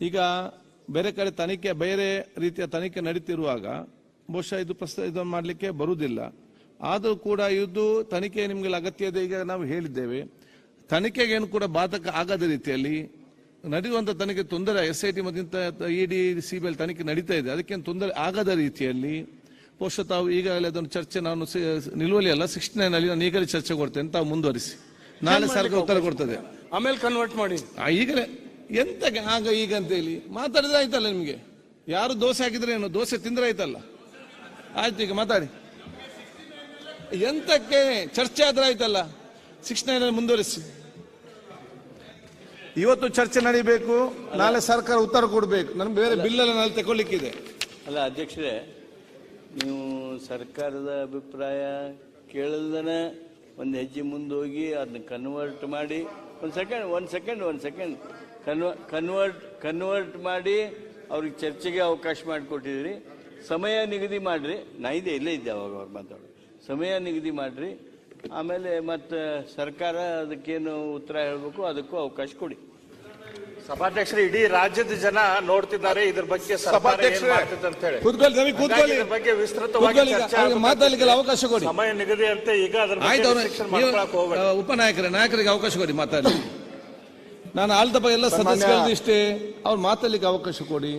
ಈಗ ಬೇರೆ ಕಡೆ ತನಿಖೆ ಬೇರೆ ರೀತಿಯ ತನಿಖೆ ನಡೀತಿರುವಾಗ ಬಹುಶಃ ಇದು ಪ್ರಸ್ತ ಇದು ಮಾಡಲಿಕ್ಕೆ ಬರುವುದಿಲ್ಲ. ಆದರೂ ಕೂಡ ಇದು ತನಿಖೆ ನಿಮಗೆ ಅಗತ್ಯ ಇದೆ ಈಗ ನಾವು ಹೇಳಿದ್ದೇವೆ. ತನಿಖೆಗೇನು ಕೂಡ ಬಾಧಕ ಆಗದ ರೀತಿಯಲ್ಲಿ ನಡೆಯುವಂಥ ತನಿಖೆ ತೊಂದರೆ ಎಸ್ ಐ ಟಿ ಮತ್ತು ಇಡಿ ಐ ತನಿಖೆ ನಡೀತಾ ಇದೆ. ಅದಕ್ಕೇನು ತೊಂದರೆ ಆಗದ ರೀತಿಯಲ್ಲಿ ಬಹುಶಃ ತಾವು ಈಗಾಗಲೇ ಅದನ್ನು ಚರ್ಚೆ ನಾನು ನಿಲುವಲಿ ಅಲ್ಲ ಸಿಕ್ಸ್ಟಿ ನೈನ್ ಅಲ್ಲಿ ನಾನು ಈಗಲೇ ಚರ್ಚೆ ಕೊಡ್ತೇನೆ. ತಾವು ಮುಂದುವರಿಸಿ. ನಾಳೆ ಸರ್ಕಾರ ಉತ್ತರ ಕೊಡ್ತದೆ. ಆಮೇಲೆ ಕನ್ವರ್ಟ್ ಮಾಡಿ. ಈಗಲೇ. ಎಂತಕ್ಕೆ ಆಗ ಈಗ ಅಂತೇಳಿ ಮಾತಾಡಿದ್ರೆ ಆಯ್ತಲ್ಲ ನಿಮಗೆ? ಯಾರು ದೋಸೆ ಹಾಕಿದ್ರೆ ಏನು? ದೋಸೆ ತಿಂದ್ರೆ ಆಯ್ತಲ್ಲ ಆಯ್ತು ಈಗ ಮಾತಾಡಿ. ಎಂತಕ್ಕೆ ಚರ್ಚೆ ಆದ್ರೆ ಆಯ್ತಲ್ಲ? ಸಿಕ್ಸ್ ನೈನ್ ಮುಂದುವರಿಸಿ. ಇವತ್ತು ಚರ್ಚೆ ನಡೀಬೇಕು ನಾಳೆ ಸರ್ಕಾರ ಉತ್ತರ ಕೊಡಬೇಕು. ನಮ್ಗೆ ಬೇರೆ ಬಿಲ್ ಎಲ್ಲ ನಾಳೆ ತಗೊಳ್ಳಿಕ್ಕಿದೆ. ಅಲ್ಲ ಅಧ್ಯಕ್ಷರೇ ನೀವು ಸರ್ಕಾರದ ಅಭಿಪ್ರಾಯ ಕೇಳಲ್ದನ ಒಂದು ಹೆಜ್ಜೆ ಮುಂದೆ ಹೋಗಿ ಅದನ್ನ ಕನ್ವರ್ಟ್ ಮಾಡಿ, ಒಂದು ಸೆಕೆಂಡ್ ಒಂದು ಸೆಕೆಂಡ್ ಒಂದು ಸೆಕೆಂಡ್ ಕನ್ವ ಕನ್ವರ್ಟ್ ಕನ್ವರ್ಟ್ ಮಾಡಿ ಅವ್ರಿಗೆ ಚರ್ಚೆಗೆ ಅವಕಾಶ ಮಾಡಿಕೊಟ್ಟಿದ್ರಿ. ಸಮಯ ನಿಗದಿ ಮಾಡಿರಿ. ನಾ ಇದೆ ಇಲ್ಲೇ ಇದ್ದೆ ಅವಾಗ ಅವ್ರು ಮಾತಾಡೋದು. ಸಮಯ ನಿಗದಿ ಮಾಡಿರಿ. ಆಮೇಲೆ ಮತ್ತು ಸರ್ಕಾರ ಅದಕ್ಕೇನು ಉತ್ತರ ಹೇಳಬೇಕು, ಅದಕ್ಕೂ ಅವಕಾಶ ಕೊಡಿ. ಸಭಾಧ್ಯಕ್ಷರು ಇಡೀ ರಾಜ್ಯದ ಜನ ನೋಡ್ತಿದ್ದಾರೆ. ಇದ್ರ ಬಗ್ಗೆ ಸಭಾಧ್ಯಕ್ಷರು ಏನ್ ಸಭಾಧ್ಯಕ್ಷರೇ, ಮಾಡ್ತಿದೆ ಅಂತ ಹೇಳಿ. ಕೂತ್ಕೊಳ್ಳಿ ನಮಗೆ ಕೂತ್ಕೊಳ್ಳಿ. ಬಗ್ಗೆ ವಿಸ್ತೃತವಾಗಿ ಮಾತಾಡಲಿಕ್ಕೆ. ಅವಕಾಶ ಕೊಡಿ. ಸಮಯ ನಿಗದಿ ಅಂತ ಈಗ ಅದರ ಬಗ್ಗೆ ಆಯ್ತು ಉಪನಾಯಕರೇ ನಾಯಕರಿಗೆ ಅವಕಾಶ ಕೊಡಿ ಮಾತಾಡಿ ನಾನು ಆಳ್ದ ಬಗ್ಗೆ ಎಲ್ಲ ಸದಸ್ಯರಲ್ಲಿ ಇಷ್ಟೇ. ಅವ್ರು ಮಾತಾಡಲಿಕ್ಕೆ ಅವಕಾಶ ಕೊಡಿ.